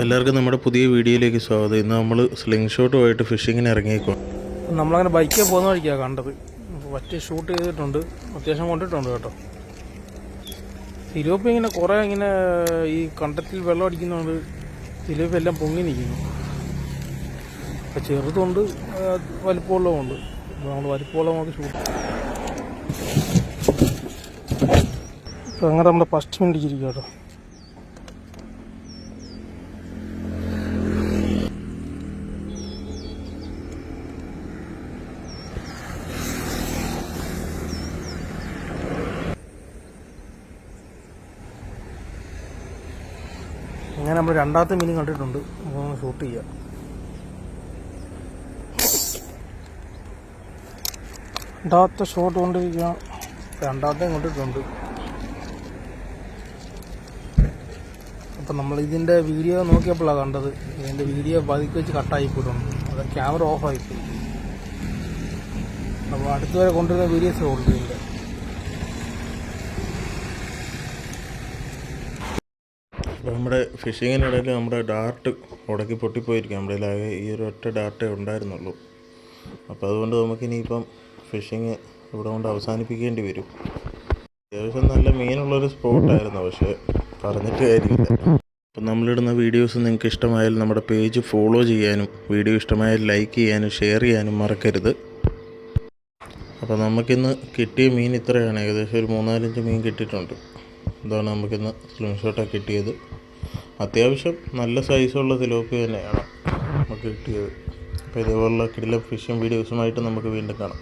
എല്ലാവർക്കും നമ്മുടെ പുതിയ വീഡിയോയിലേക്ക് സ്വാഗതം. ഇന്ന് നമ്മൾ സ്ലിംഗ് ഷോട്ടുമായിട്ട് ഫിഷിങ്ങിന് ഇറങ്ങിയേക്കും നമ്മളങ്ങനെ ബൈക്കിൽ പോകുന്ന വഴിക്കാണ് കണ്ടത്. പറ്റി ഷൂട്ട് ചെയ്തിട്ടുണ്ട്. അത്യാവശ്യം കൊണ്ടിട്ടുണ്ട് കേട്ടോ. തിരുവപ്പ് ഇങ്ങനെ കുറേ ഇങ്ങനെ ഈ കണ്ടത്തിൽ വെള്ളം അടിക്കുന്നതുകൊണ്ട് തിരുവപ്പ് എല്ലാം പൊങ്ങി നിൽക്കുന്നു അപ്പോൾ ചെറുതുണ്ട് വലിപ്പമുള്ളതുണ്ട് അപ്പോൾ നമ്മൾ വലിപ്പമുള്ള നമുക്ക് ഷൂട്ട് ഇപ്പോൾ അങ്ങനെ നമ്മുടെ ഫസ്റ്റ് മിനിറ്റ് ഇരിക്കും കേട്ടോ. അങ്ങനെ നമ്മൾ രണ്ടാമത്തെ മീനും കണ്ടിട്ടുണ്ട്. അപ്പോൾ ഷൂട്ട് ചെയ്യാം. രണ്ടാമത്തെ ഷോട്ട് കൊണ്ടിരിക്കുക. രണ്ടാമത്തെയും കൊണ്ടിട്ടുണ്ട്. അപ്പം നമ്മൾ ഇതിന്റെ വീഡിയോ നോക്കിയപ്പോഴാണ് കണ്ടത്. ഇതിന്റെ വീഡിയോ പതുക്കി വെച്ച് കട്ടായി പോയിട്ടുണ്ട്. അത് ക്യാമറ ഓഫായിപ്പോയി പോയി. അപ്പോൾ അടുത്തുവരെ കൊണ്ടുവരുന്ന വീഡിയോസ് ഉള്ളൂ ഇതിന്റെ അപ്പോൾ നമ്മുടെ ഫിഷിങ്ങിനിടയിൽ നമ്മുടെ ഡാർട്ട് ഉടക്കി പൊട്ടിപ്പോയിരിക്കും. നമ്മുടെ ആകെ ഈ ഒരു ഒറ്റ ഡാർട്ടേ ഉണ്ടായിരുന്നുള്ളൂ. അപ്പോൾ അതുകൊണ്ട് നമുക്കിനിയിപ്പം ഫിഷിങ് ഇവിടെ കൊണ്ട് അവസാനിപ്പിക്കേണ്ടി വരും. അത്യാവശ്യം നല്ല മീനുള്ളൊരു സ്പോട്ടായിരുന്നു പക്ഷേ പറഞ്ഞിട്ട് കാര്യമില്ല. അപ്പം നമ്മളിടുന്ന വീഡിയോസ് നിങ്ങൾക്ക് ഇഷ്ടമായാൽ നമ്മുടെ പേജ് ഫോളോ ചെയ്യാനും വീഡിയോ ഇഷ്ടമായാൽ ലൈക്ക് ചെയ്യാനും ഷെയർ ചെയ്യാനും മറക്കരുത്. അപ്പോൾ നമുക്കിന്ന് കിട്ടിയ മീൻ ഇത്രയാണ്. ഏകദേശം ഒരു മൂന്നാലഞ്ച് മീൻ കിട്ടിയിട്ടുണ്ട്. ഇതാണ് നമുക്കിന്ന് സ്ക്രീൻഷോട്ടാണ് ഷോട്ടാണ് കിട്ടിയത്. അത്യാവശ്യം നല്ല സൈസുള്ള തിലോപ്പി തന്നെയാണ് നമുക്ക് കിട്ടിയത്. അപ്പോൾ ഇതേപോലുള്ള കിടിലം ഫിഷിംഗ് വീഡിയോസുമായിട്ട് നമുക്ക് വീണ്ടും കാണാം.